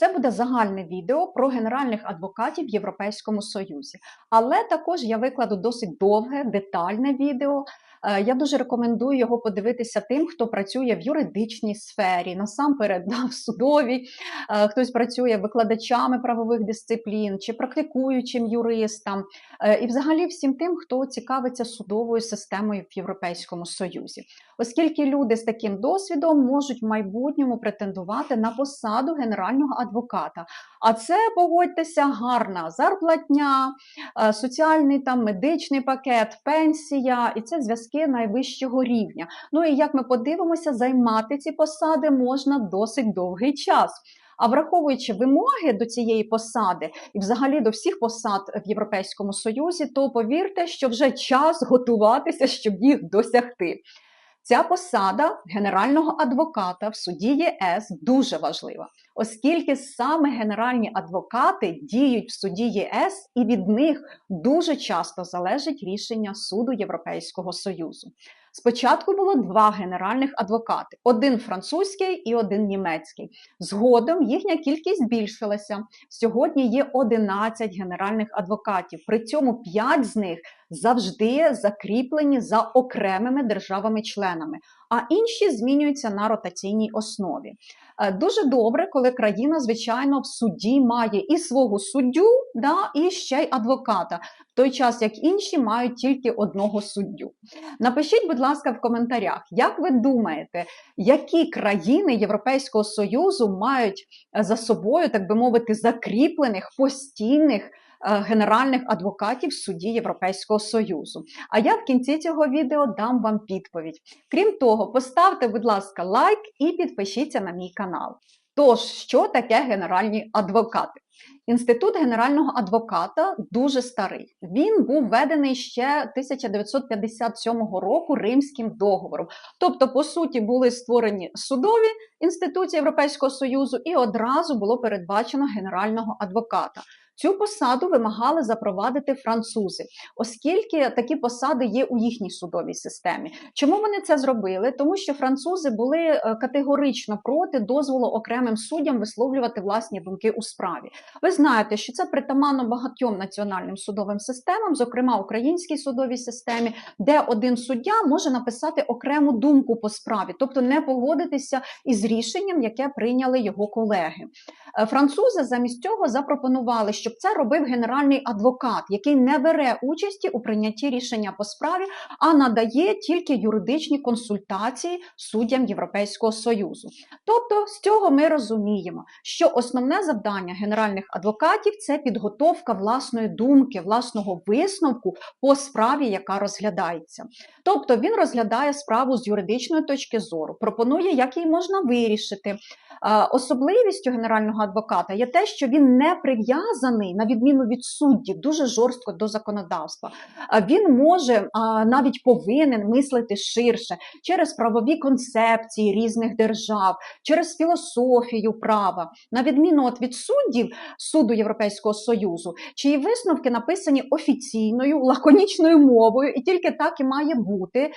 Це буде загальне відео про генеральних адвокатів в Європейському Союзі. Але також я викладу досить довге, детальне відео. Е, Я дуже рекомендую його подивитися тим, хто працює в юридичній сфері, насамперед да, в судовій, Е, хтось працює викладачами правових дисциплін чи практикуючим юристам, Е, і взагалі всім тим, хто цікавиться судовою системою в Європейському Союзі, оскільки люди з таким досвідом можуть в майбутньому претендувати на посаду генерального адвоката. А це погодьтеся, гарна зарплатня, соціальний там медичний пакет, пенсія, і це зв'язки найвищого рівня. Ну і як ми подивимося, займати ці посади можна досить довгий час. А враховуючи вимоги до цієї посади і взагалі до всіх посад в Європейському Союзі, то повірте, що вже час готуватися, щоб їх досягти. Ця посада генерального адвоката в суді ЄС дуже важлива, оскільки саме генеральні адвокати діють в суді ЄС, і від них дуже часто залежить рішення суду Європейського Союзу. Спочатку було два генеральних адвокати: один французький і один німецький. Згодом їхня кількість збільшилася. Сьогодні є 11 генеральних адвокатів. При цьому 5 з них завжди закріплені за окремими державами-членами, а інші змінюються на ротаційній основі. Е, Дуже добре, коли країна, звичайно, в суді має і свого суддю, да, і ще й адвоката, в той час як інші мають тільки одного суддю. Напишіть, будь ласка, в коментарях, як ви думаєте, які країни Європейського Союзу мають е, за собою, так би мовити, закріплених постійних генеральних адвокатів в суді Європейського Союзу? А я в кінці цього відео дам вам відповідь. Крім того, поставте, будь ласка, лайк і підпишіться на мій канал. Тож, що таке генеральні адвокати? Інститут генерального адвоката дуже старий. Він був введений ще 1957 року Римським договором. Тобто, по суті, були створені судові інституції Європейського Союзу, і одразу було передбачено генерального адвоката. Цю посаду вимагали запровадити французи, оскільки такі посади є у їхній судовій системі. Чому вони це зробили? Тому що французи були е, категорично проти дозволу окремим суддям висловлювати власні думки у справі. Ви знаєте, що це притаманно багатьом національним судовим системам, зокрема українській судовій системі, де один суддя може написати окрему думку по справі, тобто не погодитися із рішенням, яке прийняли його колеги. Е, Французи замість цього запропонували, щоб це робив генеральний адвокат, який не бере участі у прийнятті рішення по справі, а надає тільки юридичні консультації суддям Європейського союзу. Тобто, з цього ми розуміємо, що основне завдання генеральних адвокатів це підготовка власної думки, власного висновку по справі, яка розглядається. Тобто він розглядає справу з юридичної точки зору, пропонує, як її можна вирішити. Особливістю генерального адвоката є те, що він не прив'язаний, на відміну від суддів, дуже жорстко до законодавства. Він може навіть повинен мислити ширше через правові концепції різних держав, через філософію права, на відміну от від суддів суду Європейського союзу, чиї висновки написані офіційною лаконічною мовою, і тільки так і має бути.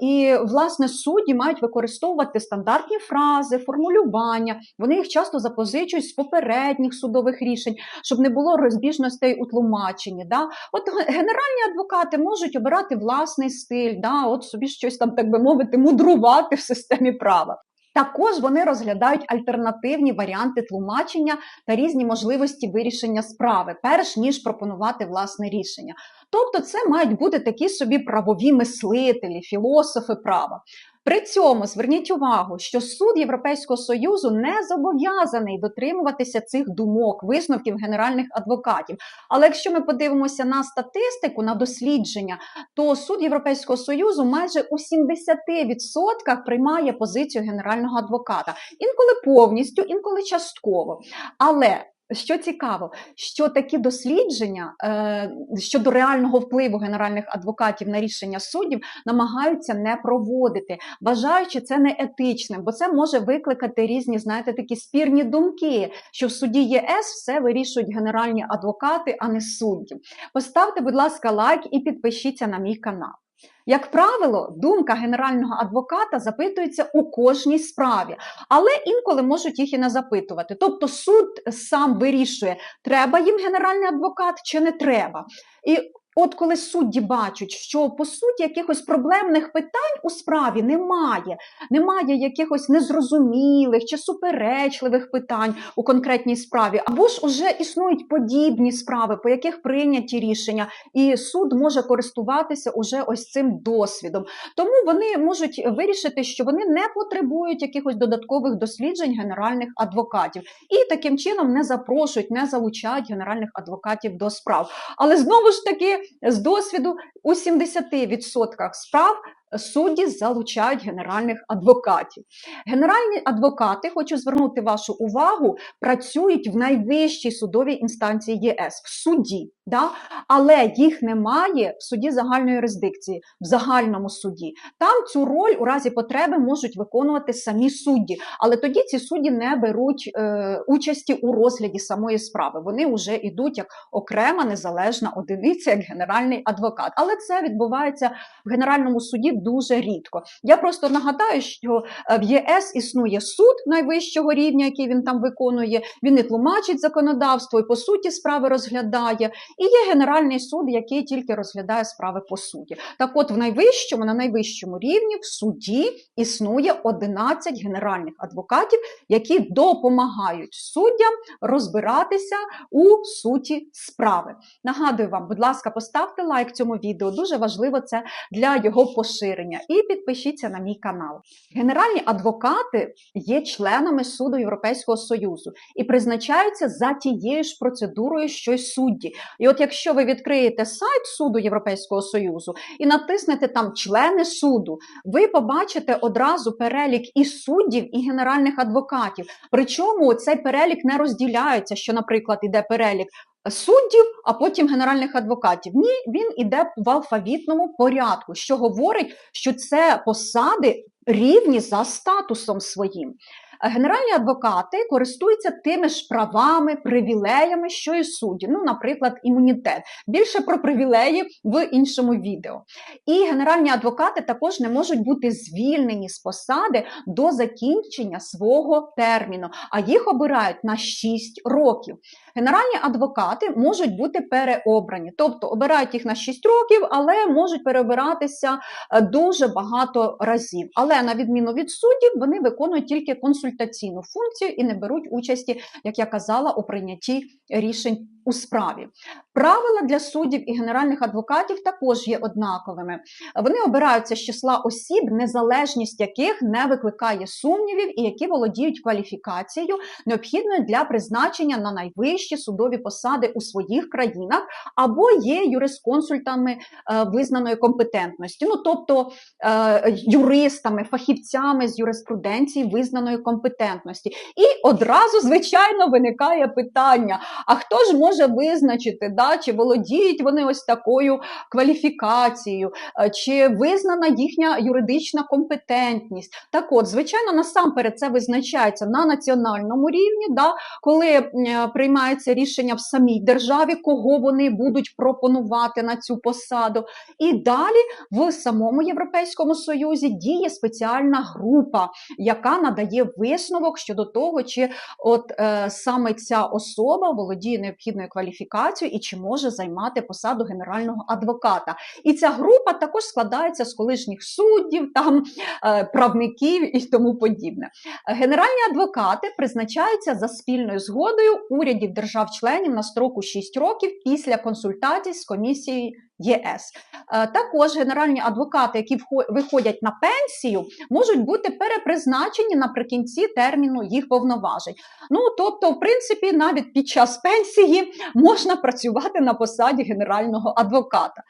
І власне судді мають використовувати стандартні фрази, формулювання. Вони їх часто запозичують з попередніх судових рішень, щоб не було розбіжностей у тлумаченні. Да? От генеральні адвокати можуть обирати власний стиль, да? от собі щось там, так би мовити, мудрувати в системі права. Також вони розглядають альтернативні варіанти тлумачення та різні можливості вирішення справи, перш ніж пропонувати власне рішення. Тобто, це мають бути такі собі правові мислителі, філософи права. При цьому зверніть увагу, що суд Європейського союзу не зобов'язаний дотримуватися цих думок, висновків генеральних адвокатів. Але якщо ми подивимося на статистику, на дослідження, то суд Європейського союзу майже у 70% приймає позицію генерального адвоката, інколи повністю, інколи частково. Але що цікаво, що такі дослідження е, щодо реального впливу генеральних адвокатів на рішення суддів намагаються не проводити, вважаючи це неетичним, бо це може викликати різні, знаєте, такі спірні думки, що в суді ЄС все вирішують генеральні адвокати, а не судді. Поставте, будь ласка, лайк і підпишіться на мій канал. Як правило, думка генерального адвоката запитується у кожній справі, але інколи можуть їх і не запитувати. Тобто суд сам вирішує, треба їм генеральний адвокат чи не треба. І От коли судді бачать, що по суті якихось проблемних питань у справі немає, немає якихось незрозумілих чи суперечливих питань у конкретній справі, або ж уже існують подібні справи, по яких прийняті рішення, і суд може користуватися уже ось цим досвідом. Тому вони можуть вирішити, що вони не потребують якихось додаткових досліджень генеральних адвокатів, і таким чином не запрошують, не залучають генеральних адвокатів до справ. Але знову ж таки з досвіду у 70% справ судді залучають генеральних адвокатів. Генеральні адвокати, хочу звернути вашу увагу, працюють в найвищій судовій інстанції ЄС в суді, да? але їх немає в суді загальної юрисдикції, в загальному суді. Там цю роль у разі потреби можуть виконувати самі судді, але тоді ці судді не беруть е, участі у розгляді самої справи. Вони вже йдуть як окрема незалежна одиниця, як генеральний адвокат. Але це відбувається в генеральному суді дуже рідко. Я просто нагадаю, що е, в ЄС існує суд найвищого рівня, який він там виконує. Він і тлумачить законодавство, і по суті справи розглядає. І є Генеральний суд, який тільки розглядає справи по суті. Так, от в найвищому, на найвищому рівні в суді існує 11 генеральних адвокатів, які допомагають суддям розбиратися у суті справи. Нагадую вам, будь ласка, поставте лайк цьому відео. Дуже важливо це для його поширення. І підпишіться на мій канал. Генеральні адвокати є членами суду Європейського Союзу і призначаються за тією ж процедурою, що й судді. І от якщо ви відкриєте сайт суду Європейського Союзу і натиснете там члени суду, ви побачите одразу перелік і суддів, і генеральних адвокатів. Причому цей перелік не розділяється, що, наприклад, іде перелік суддів, а потім генеральних адвокатів. Ні, він іде в алфавітному порядку, що говорить, що це посади рівні за статусом своїм. Генеральні адвокати користуються тими ж правами, привілеями, що і судді. Ну, наприклад, імунітет. Більше про привілеї в іншому відео. І генеральні адвокати також не можуть бути звільнені з посади до закінчення свого терміну, а їх обирають на 6 років. Генеральні адвокати можуть бути переобрані, тобто обирають їх на 6 років, але можуть переобиратися е, дуже багато разів. Але на відміну від суддів, вони виконують тільки консультаційну функцію і не беруть участі, як я казала, у прийнятті рішень у справі. Правила для суддів і генеральних адвокатів також є однаковими. Вони обираються з числа осіб, незалежність яких не викликає сумнівів і які володіють кваліфікацією, необхідною для призначення на найвищі судові посади у своїх країнах, або є юрисконсультами е, визнаної компетентності, ну тобто е, юристами, фахівцями з юриспруденції визнаної компетентності. І одразу, звичайно, виникає питання: а хто ж може визначити, да, чи володіють вони ось такою кваліфікацією, е, чи визнана їхня юридична компетентність? Так от, звичайно, насамперед це визначається на національному рівні, да, коли е, приймається рішення в самій державі, кого вони будуть пропонувати на цю посаду. І далі в самому Європейському Союзі діє спеціальна група, яка надає висновок щодо того, чи от е, саме ця особа володіє необхідною кваліфікацією і чи може займати посаду генерального адвоката. І ця група також складається з колишніх суддів, там е, правників і тому подібне. Генеральні адвокати призначаються за спільною згодою урядів держав-членів на строку 6 років після консультацій з комісією. ЄС е, також генеральні адвокати, які виходять на пенсію, можуть бути перепризначені наприкінці терміну їх повноважень. Ну тобто, в принципі, навіть під час пенсії можна працювати на посаді генерального адвоката.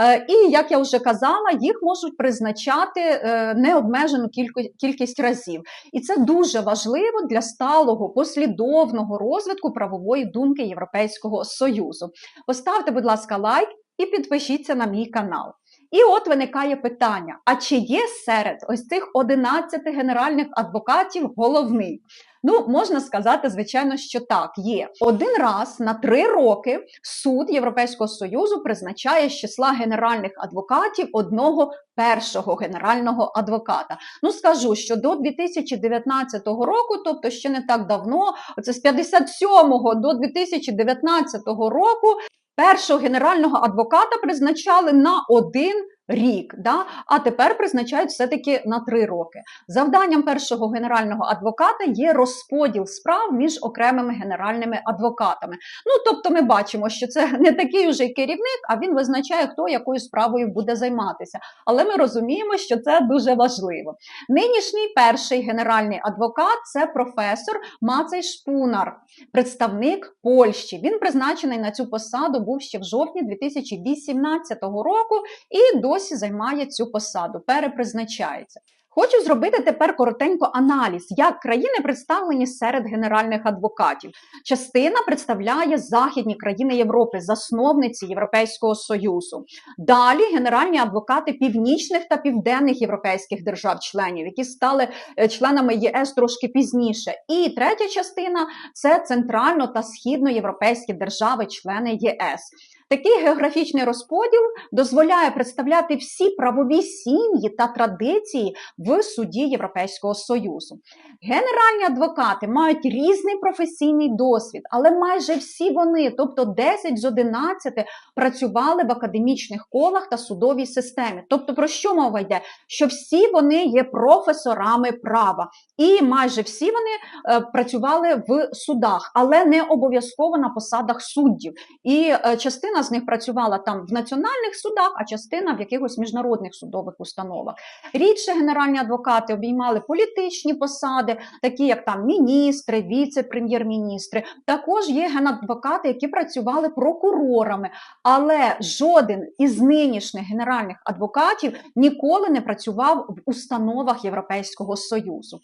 Е, і як я вже казала, їх можуть призначати е, необмежену кількість разів. І це дуже важливо для сталого послідовного розвитку правової думки Європейського союзу. Поставте, будь ласка, лайк і підпишіться на мій канал. І от виникає питання: а чи є серед ось цих 11 генеральних адвокатів головний? Ну, можна сказати, звичайно, що так є. Один раз на три роки суд Європейського союзу призначає з числа генеральних адвокатів одного першого генерального адвоката. Ну скажу, що до 2019 року, тобто ще не так давно, це з 57-го до 2019 року. Першого генерального адвоката призначали на один рік, да? а тепер призначають все-таки на три роки. Завданням першого генерального адвоката є розподіл справ між окремими генеральними адвокатами. Ну тобто, ми бачимо, що це не такий уже керівник, а він визначає, хто якою справою буде займатися. Але ми розуміємо, що це дуже важливо. Нинішній перший генеральний адвокат це професор Мацей Шпунар, представник Польщі. Він призначений на цю посаду був ще в жовтні 2018 року і досі займає цю посаду, перепризначається. Хочу зробити тепер коротенько аналіз, як країни представлені серед генеральних адвокатів. Частина представляє західні країни Європи, засновниці Європейського союзу. Далі генеральні адвокати північних та південних європейських держав-членів, які стали е, членами ЄС трошки пізніше. І третя частина це центрально та східноєвропейські держави-члени єС. Такий географічний розподіл дозволяє представляти всі правові сім'ї та традиції в суді Європейського союзу. Генеральні адвокати мають різний професійний досвід, але майже всі вони, тобто 10 з 11, працювали в академічних колах та судовій системі. Тобто, про що мова йде? Що всі вони є професорами права, і майже всі вони е, працювали в судах, але не обов'язково на посадах суддів. І е, з них працювала там в національних судах, а частина в якихось міжнародних судових установах. Рідше генеральні адвокати обіймали політичні посади, такі як там міністри, віце-прем'єр-міністри. Також є генадвокати, які працювали прокурорами, але жоден із нинішніх генеральних адвокатів ніколи не працював в установах Європейського союзу.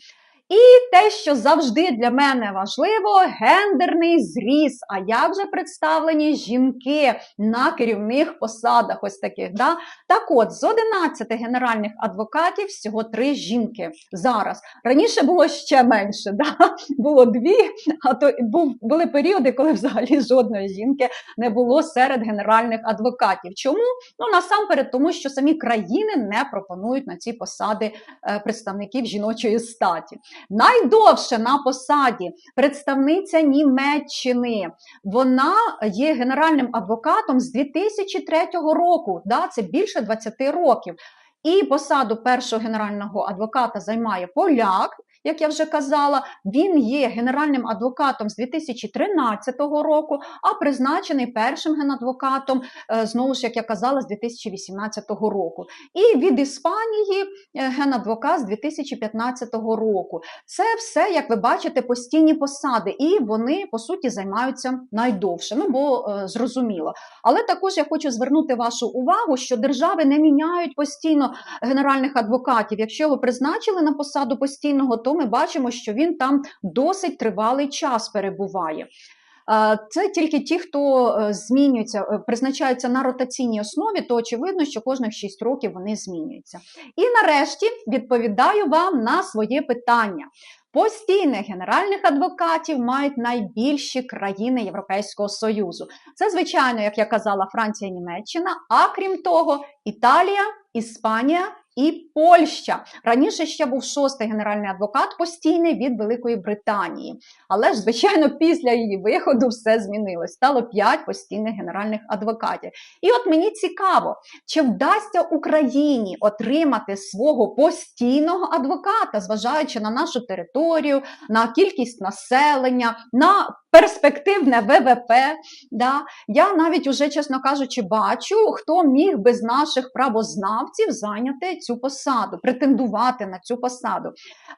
І те, що завжди для мене важливо, гендерний зріз. А як же представлені жінки на керівних посадах? Ось таких. Да? Так от, з 11 генеральних адвокатів всього три жінки зараз. Раніше було ще менше, да? було дві, а то був, були періоди, коли взагалі жодної жінки не було серед генеральних адвокатів. Чому? Ну насамперед, тому що самі країни не пропонують на ці посади е, представників жіночої статі. Найдовше на посаді представниця Німеччини. Вона є генеральним адвокатом з 2003 року. Да, Це більше 20 років. І посаду першого генерального адвоката займає поляк, як я вже казала, він є генеральним адвокатом з 2013 року, а призначений першим генадвокатом, е, знову ж як я казала, з 2018 року. І від Іспанії е, генадвокат з 2015 року. Це все, як ви бачите, постійні посади, і вони по суті займаються найдовше. Ну бо е, зрозуміло. Але також я хочу звернути вашу увагу, що держави не міняють постійно генеральних адвокатів. Якщо його призначили на посаду постійного, то ми бачимо, що він там досить тривалий час перебуває. Це тільки ті, хто е, змінюється, е, призначаються на ротаційній основі, то очевидно, що кожних 6 років вони змінюються. І нарешті відповідаю вам на своє питання. Постійних генеральних адвокатів мають найбільші країни Європейського Союзу. Це, звичайно, як я казала, Франція, Німеччина, а крім того, Італія, Іспанія і Польща. Раніше ще був шостий генеральний адвокат, постійний від Великої Британії. Але ж, звичайно, після її виходу все змінилось. Стало п'ять постійних генеральних адвокатів. І от мені цікаво, чи вдасться Україні отримати свого постійного адвоката, зважаючи на нашу територію, на кількість населення, на перспективне ВВП. Да? Я навіть уже, чесно кажучи, бачу, хто міг без наших правознавців зайняти цю посаду, претендувати на цю посаду.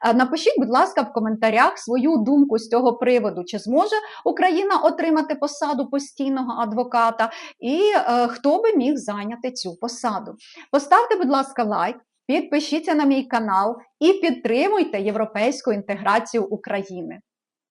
Е, напишіть, будь ласка, в коментарях свою думку з цього приводу, чи зможе Україна отримати посаду постійного адвоката, і е, хто би міг зайняти цю посаду. Поставте, будь ласка, лайк. Підпишіться на мій канал і підтримуйте європейську інтеграцію України.